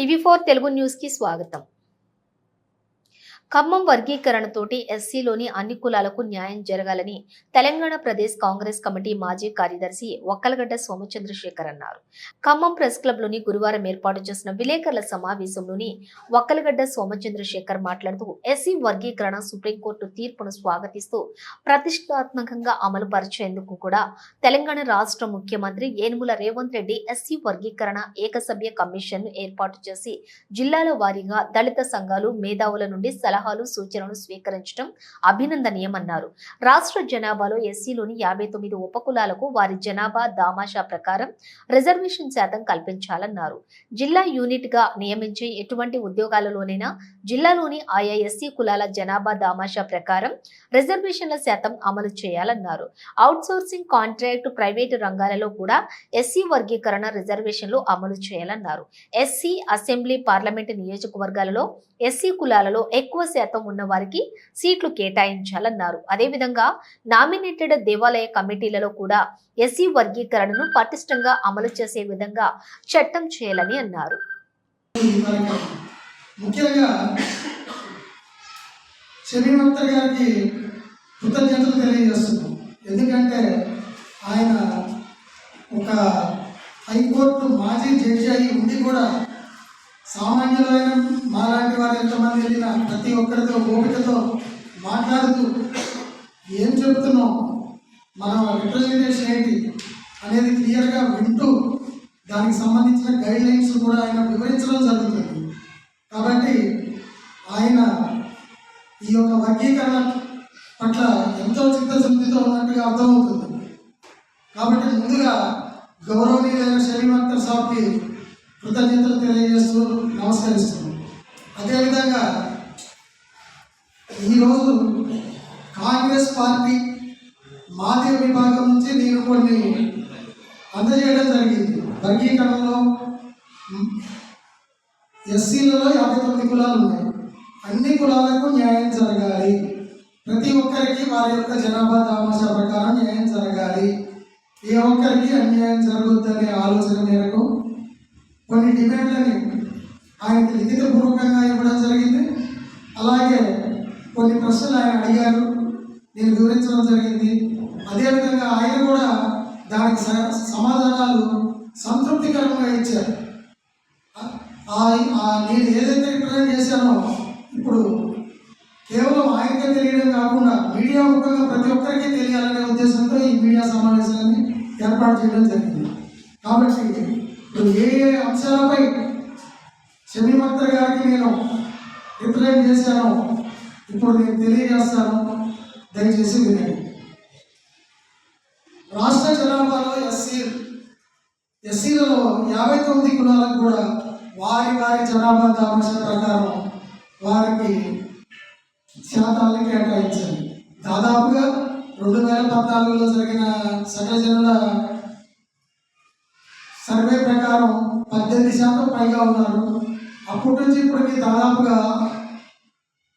TV four Telugu news కి స్వాగతం ఖమ్మం వర్గీకరణతోటి ఎస్సీలోని అన్ని కులాలకు న్యాయం జరగాలని తెలంగాణ ప్రదేశ్ కాంగ్రెస్ కమిటీ మాజీ కార్యదర్శి ఒక్కలగడ్డ సోమచంద్రశేఖర్ అన్నారు. ఖమ్మం ప్రెస్ క్లబ్లోని గురువారం ఏర్పాటు చేసిన విలేకరుల సమావేశంలోని ఒక్కలగడ్డ సోమచంద్రశేఖర్ మాట్లాడుతూ ఎస్సీ వర్గీకరణ సుప్రీంకోర్టు తీర్పును స్వాగతిస్తూ ప్రతిష్టాత్మకంగా అమలు పరిచేందుకు కూడా తెలంగాణ రాష్ట్ర ముఖ్యమంత్రి ఏనుముల రేవంత్ రెడ్డి ఎస్సీ వర్గీకరణ ఏకసభ్య కమిషన్ను ఏర్పాటు చేసి జిల్లాల వారీగా దళిత సంఘాలు మేధావుల నుండి సలహాలు సూచనలు స్వీకరించడం అభినందనీయమన్నారు. రాష్ట్ర జనాభాలో ఎస్సీలోని యాభై తొమ్మిది ఉపకులాలకు వారి జనాభా దామాషా ప్రకారం రిజర్వేషన్ శాతం కల్పించాలన్నారు. జిల్లా యూనిట్గా నియమించే ఎటువంటి ఉద్యోగాలలోనైనా జిల్లాలోని ఆయా ఎస్సీ కులాల జనాభా దామాషా ప్రకారం రిజర్వేషన్ల శాతం అమలు చేయాలన్నారు. అవుట్సోర్సింగ్ కాంట్రాక్ట్ ప్రైవేటు రంగాలలో కూడా ఎస్సీ వర్గీకరణ రిజర్వేషన్లు అమలు చేయాలన్నారు. ఎస్సీ అసెంబ్లీ పార్లమెంటు నియోజకవర్గాలలో ఎస్సీ కులాలలో ఎక్కువ శాతం ఉన్న వారికి సీట్లు కేటాయించాలన్నారు. అదేవిధంగా నామినేటెడ్ దేవాలయ కమిటీలలో కూడా ఎస్సీ వర్గీకరణను పటిష్టంగా అమలు చేసే విధంగా చట్టం చేయాలని అన్నారు. ముఖ్యంగా గారికి కృతజ్ఞతలు తెలియజేస్తున్నాం. ఎందుకంటే ఆయన ఒక హైకోర్టు మాజీ జడ్జి అయి ఉండి కూడా సామాన్యులైన మాలాంటి వారు ఎంతమంది వెళ్ళినా ప్రతి ఒక్కరితో ఓపికతో మాట్లాడుతూ ఏం చెప్తున్నాం? మన రిప్రజెంటేషన్ ఏంటి అనేది క్లియర్గా వింటూ దానికి సంబంధించిన గైడ్ లైన్స్ కూడా ఆయన వివరించడం జరుగుతుంది. కాబట్టి ఆయన ఈ యొక్క వర్గీకరణ పట్ల ఎంతో చిత్తశుద్ధితో ఉన్నట్టుగా అర్థమవుతుంది. కాబట్టి ముందుగా గౌరవనీయులైన శ్రీమంతర్ సాబ్కి కృతజ్ఞతలు తెలియజేస్తూ నమస్కరిస్తున్నాం. అదేవిధంగా ఈరోజు కాంగ్రెస్ పార్టీ మాధ్య విభాగం నుంచి నేను కొన్ని అందజేయడం జరిగింది. వర్గీకరణలో ఎస్సీలలో యాభై తొమ్మిది కులాలు ఉన్నాయి. అన్ని కులాలకు న్యాయం జరగాలి. ప్రతి ఒక్కరికి వారి యొక్క జనాభా దామాషా ప్రకారం న్యాయం జరగాలి. ఏ ఒక్కరికి అన్యాయం జరగొద్దనే ఆలోచన మేరకు కొన్ని డిమాండ్లని ఆయనకి లిఖితపూర్వకంగా ఇవ్వడం జరిగింది. అలాగే కొన్ని ప్రశ్నలు ఆయన అడిగారు. నేను వివరించడం జరిగింది. అదేవిధంగా ఆయన కూడా దానికి స- సమాధానాలు సంతృప్తికరంగా ఇచ్చారు. నేను ఏదైతే రిప్రజెంట్ చేశానో ఇప్పుడు కేవలం ఆయనకే తెలియడం కాకుండా మీడియా ముఖంగా ప్రతి ఒక్కరికి తెలియాలనే ఉద్దేశంతో ఈ మీడియా సమావేశాన్ని ఏర్పాటు చేయడం జరిగింది. కాబట్టి ఇప్పుడు ఏ అంశాలపై చెమిమత్ర గారికి నేను రిప్రజెంట్ చేశాను. ఇప్పుడు నేను తెలియజేస్తాను. దయచేసి వినండి. రాష్ట్ర జనాభాలో ఎస్సీ ఎస్సీలలో యాభై తొమ్మిది కులాలకు కూడా వారి వారి జనాభా దామర్శ ప్రకారం వారికి శాతాలను కేటాయించాలి దాదాపుగా రెండు వేల పద్నాలుగులో జరిగిన సకల జనుల సర్వే ప్రకారం పద్దెనిమిది శాతం పైగా ఉన్నారు. అప్పటి నుంచి ఇప్పటికి దాదాపుగా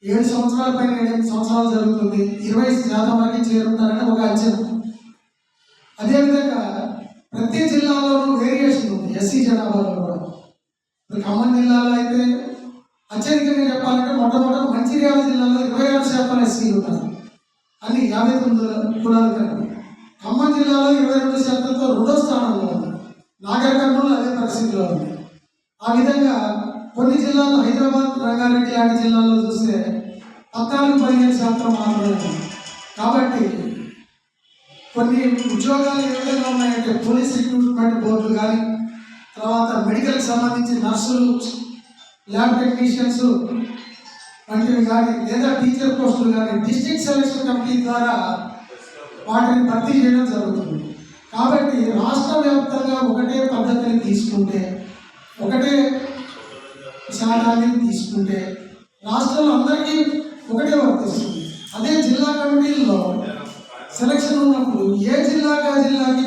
ఏడు సంవత్సరాల పైన ఎనిమిది సంవత్సరాలు జరుగుతుంది. ఇరవై శాతం వరకు చేరుతారని ఒక అంచనా. అదేవిధంగా ప్రతి జిల్లాలోనూ వేరియేషన్ ఉంది ఎస్సీ జనాభాలో కూడా. ఇప్పుడు ఖమ్మం జిల్లాలో అయితే అత్యధికంగా చెప్పాలంటే మొట్టమొదటి మంచిర్యాల జిల్లాలో ఇరవై ఆరు శాతం ఎస్సీలు ఉన్నారు. అని యాభై తొమ్మిది కులాలు కలిపి ఖమ్మం జిల్లాలో ఇరవై రెండు శాతంతో రెండో స్థానంలో ఉంది. నాగర్కర్నూలు అదే పరిస్థితిలో ఉంది. ఆ విధంగా కొన్ని జిల్లాల్లో హైదరాబాద్ రంగారెడ్డి లాంటి జిల్లాల్లో చూస్తే పద్నాలుగు పదిహేను శాతం మాత్రమే ఉంది. కాబట్టి కొన్ని ఉద్యోగాలు ఏ విధంగా ఉన్నాయంటే పోలీస్ రిక్రూట్మెంట్ బోర్డులు కానీ తర్వాత మెడికల్కి సంబంధించి నర్సులు ల్యాబ్ టెక్నీషియన్స్ వంటివి కానీ లేదా టీచర్ పోస్టులు కానీ డిస్ట్రిక్ట్ సెలక్షన్ కమిటీ ద్వారా వాటిని భర్తీ చేయడం జరుగుతుంది. కాబట్టి రాష్ట్ర వ్యాప్తంగా ఒకటే పద్ధతిని తీసుకుంటే ఒకటే శాతాన్ని తీసుకుంటే రాష్ట్రంలో అందరికీ ఒకటే వర్తిస్తుంది. అదే జిల్లా కమిటీల్లో సెలక్షన్ ఉన్నప్పుడు ఏ జిల్లాకి ఆ జిల్లాకి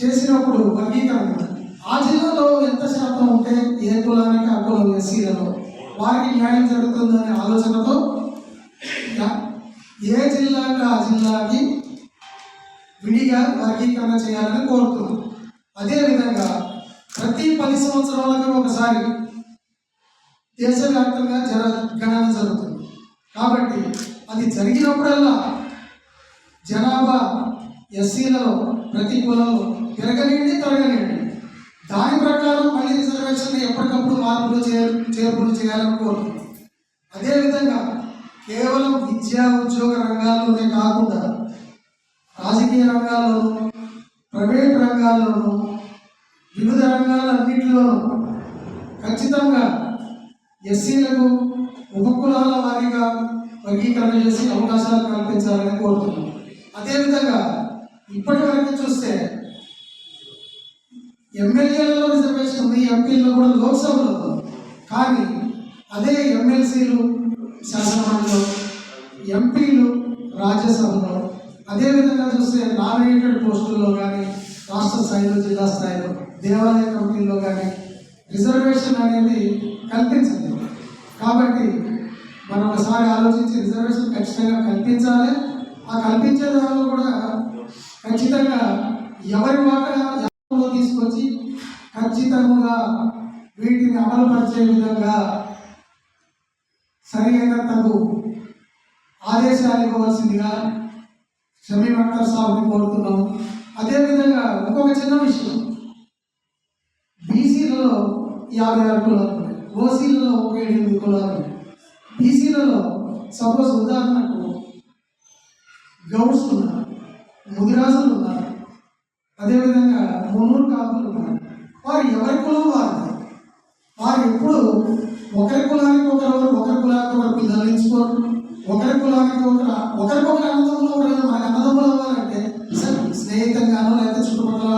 చేసినప్పుడు వర్గీకరణ ఆ జిల్లాలో ఎంత శాతం ఉంటే ఏ కులానికి ఆ కులం ఎస్సీలలో వారికి న్యాయం జరుగుతుందనే ఆలోచనతో ఏ జిల్లాకి ఆ జిల్లాకి విడిగా వర్గీకరణ చేయాలని కోరుతున్నాం. అదేవిధంగా ప్రతి పది సంవత్సరాలకు ఒకసారి దేశవ్యాప్తంగా జర గణన జరుగుతుంది. కాబట్టి అది జరిగినప్పుడల్లా జనాభా ఎస్సీలలో ప్రతి కులంలో పెరగలేండి తరగలేండి దాని ప్రకారం మళ్ళీ రిజర్వేషన్ ఎప్పటికప్పుడు మార్పులు చే చేర్పులు చేయాలని కోరుతుంది అదేవిధంగా కేవలం విద్యా ఉద్యోగ రంగాల్లోనే కాకుండా రాజకీయ రంగాల్లోనూ ప్రైవేట్ రంగాల్లోనూ వివిధ రంగాలన్నింటిలోనూ ఖచ్చితంగా ఎస్సీలకు ఉపకులాల వారీగా వర్గీకరణ చేసి అవకాశాలు కల్పించాలని కోరుతున్నాం. అదేవిధంగా ఇప్పటి వరకు చూస్తే ఎమ్మెల్యేలలో రిజర్వేషన్ ఉంది ఎంపీల్లో కూడా లోక్సభలో కానీ అదే ఎమ్మెల్సీలు శాసనమండలిలో ఎంపీలు రాజ్యసభలో అదేవిధంగా చూస్తే నామినేటెడ్ పోస్టుల్లో కానీ రాష్ట్ర స్థాయిలో జిల్లా స్థాయిలో దేవాలయ కమిటీల్లో కానీ రిజర్వేషన్ అనేది కల్పించింది. కాబట్టి మనం ఒకసారి ఆలోచించి రిజర్వేషన్ ఖచ్చితంగా కల్పించాలి. ఆ కల్పించే దానిలో కూడా ఖచ్చితంగా ఎవరి వాటా తీసుకొచ్చి ఖచ్చితంగా వీటిని అమలుపరిచే విధంగా సరైన తగు ఆదేశాలు ఇవ్వవలసిందిగా షమీం అఖ్తర్ సాబ్ని కోరుతున్నాం. అదేవిధంగా ఇంకొక చిన్న విషయం. బీసీలలో యాభై ఆరు కులాలు ఉన్నాయి. ఓసీలలో ఒక ఎనిమిది కులాలు ఉన్నాయి. బీసీలలో సపోజ్ ఉదాహరణకు గౌడ్స్ ఉన్నారు ముదిరాజులు ఉన్నారు అదేవిధంగా మునూరు కాపులు ఉన్నారు. వారు ఎవరి కులం వారు వారు ఎప్పుడు ఒకరి కులానికి ఒకరు ఒకరి కులానికి ఒకరు పిల్లలు ఎంచుకోరు. ఒకరి కులానికి ఒకరు ఒకరికొకరు అన్నదమ్ములు ఒకరు మనకు అన్నదమ్ములు అవ్వాలంటే సార్ స్నేహితంగానో లేకపోతే చుట్టుపక్కల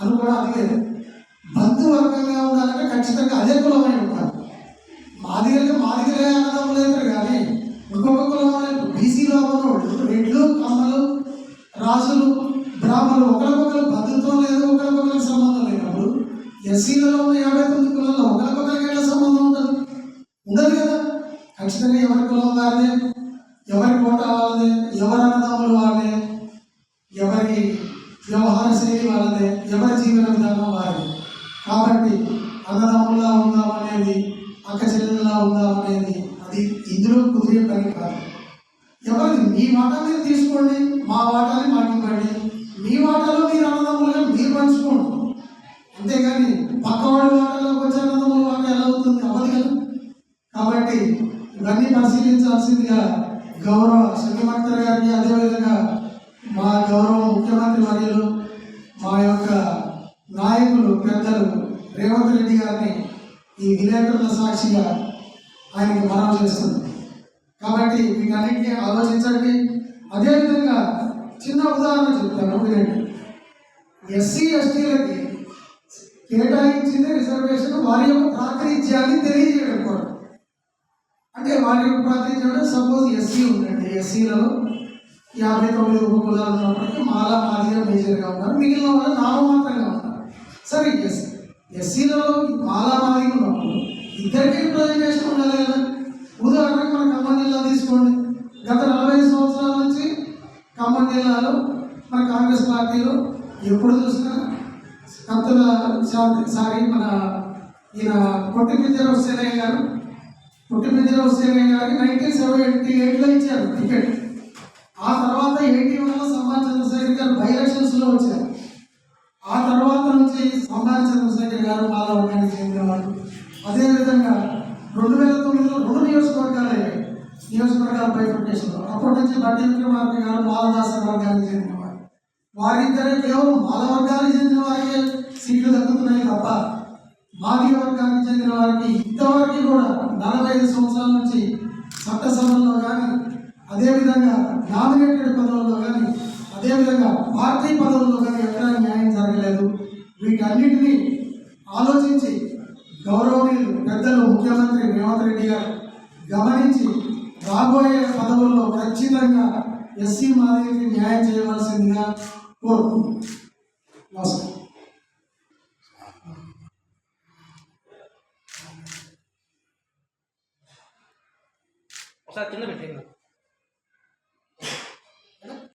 అని కూడా అది లేదు బంధువర్గంగా ఉండాలంటే ఖచ్చితంగా అదే కులమై ఉండాలి. వాళ్ళదే ఎవరి జీవన విధానం వారిదే కాబట్టి అన్నదమ్ములా ఉందాం అనేది అక్క చెల్లెల్లా ఉందాం అనేది అది ఇందులో కుదిరే పని కాదు. ఎవరిది? మీ వాటా మీరు తీసుకోండి మా వాటాని మాకు మీ వాటాలో మీరు అన్నదమ్ములుగా మీరు పంచుకోండి. అంతేగాని పక్కవాడి వాటాలోకి వచ్చే అన్నదమ్ముల వాటా ఎలా అవుతుంది? అవ్వదు కదా. కాబట్టి ఇవన్నీ పరిశీలించాల్సిందిగా గౌరవ శంకమక్తర్ గారికి అదేవిధంగా మా గౌరవ ముఖ్యమంత్రి వర్యులు మా యొక్క నాయకులు పెద్దలు రేవంత్ రెడ్డి గారిని ఈ విలేకరుల సాక్షిగా ఆయనకి మనం చేస్తుంది కాబట్టి వీటన్నిటిని ఆలోచించండి. అదేవిధంగా చిన్న ఉదాహరణ చెప్తాను వినండి. ఎస్సీ ఎస్టీలకి కేటాయించిన రిజర్వేషన్ వారి యొక్క ప్రాతినిధ్యాన్ని తెలియజేయడం కూడా. అంటే వారి యొక్క ప్రాతినిధ్యం సపోజ్ ఎస్సీ ఉందండి ఎస్సీలలో యాభై తొమ్మిది ఉప కులాలు ఉన్నప్పటికీ మాలా మాదిగా మేజర్గా ఉన్నారు. మిగిలిన వాళ్ళు నామమాత్రంగా ఉన్నారు. సరే ఎస్ ఎస్సీలలో మాలా మాదిగా ఉన్నప్పుడు ఇద్దరికి రిప్రజెంటేషన్ ఉండాలి కదా. ఉదాహరణకు మన ఖమ్మం జిల్లా తీసుకోండి. గత నలభై సంవత్సరాల నుంచి ఖమ్మం జిల్లాలో మన కాంగ్రెస్ పార్టీలో ఎప్పుడు చూసినా కత్తుల సారి సారీ మన ఈయన పొట్టి పిజ్జర హుస్సేనయ్య గారు పొట్టి పిజ్జర హుస్సేనయ్య గారికి నైన్టీన్ సెవెంటీ ఎయిట్లో ఇచ్చారు టికెట్ ఆ తర్వాత ఎయిటీ వన్లో సమ్మాన్ చంద్రశేఖర్ గారు బై ఎలక్షన్స్లో వచ్చారు. ఆ తర్వాత నుంచి సమ్మాన్ చంద్రశేఖర్ గారు మాల వర్గానికి చెందినవారు అదేవిధంగా రెండు వేల తొమ్మిదిలో రెండు నియోజకవర్గాలు అయ్యాయి. నియోజకవర్గాల బైఫర్కేషన్లో. అప్పటి నుంచి బట్టి విక్రమార్క గారు మాలదాస వర్గానికి చెందినవారు. వారిద్దరే కేవలం మాల వర్గానికి చెందిన వారికే సీట్లు దక్కుతున్నాయి తప్ప మాదిగ వర్గానికి చెందిన వారికి ఇంతవరకు కూడా నలభై ఐదు సంవత్సరాల నుంచి చట్టసభల్లో కానీ అదేవిధంగా నామినేటెడ్ పదవుల్లో కానీ అదేవిధంగా పార్టీ పదవుల్లో కానీ ఎక్కడా న్యాయం జరగలేదు. వీటన్నిటినీ ఆలోచించి గౌరవనీయులు పెద్దలు ముఖ్యమంత్రి రేవంత్ రెడ్డి గారు గమనించి రాబోయే పదవుల్లో ఖచ్చితంగా ఎస్సీ మాదిరికి న్యాయం చేయవలసిందిగా కోరుకుంటున్నాను నమస్కారం. ఒకసారి కింద పెట్టేయండి.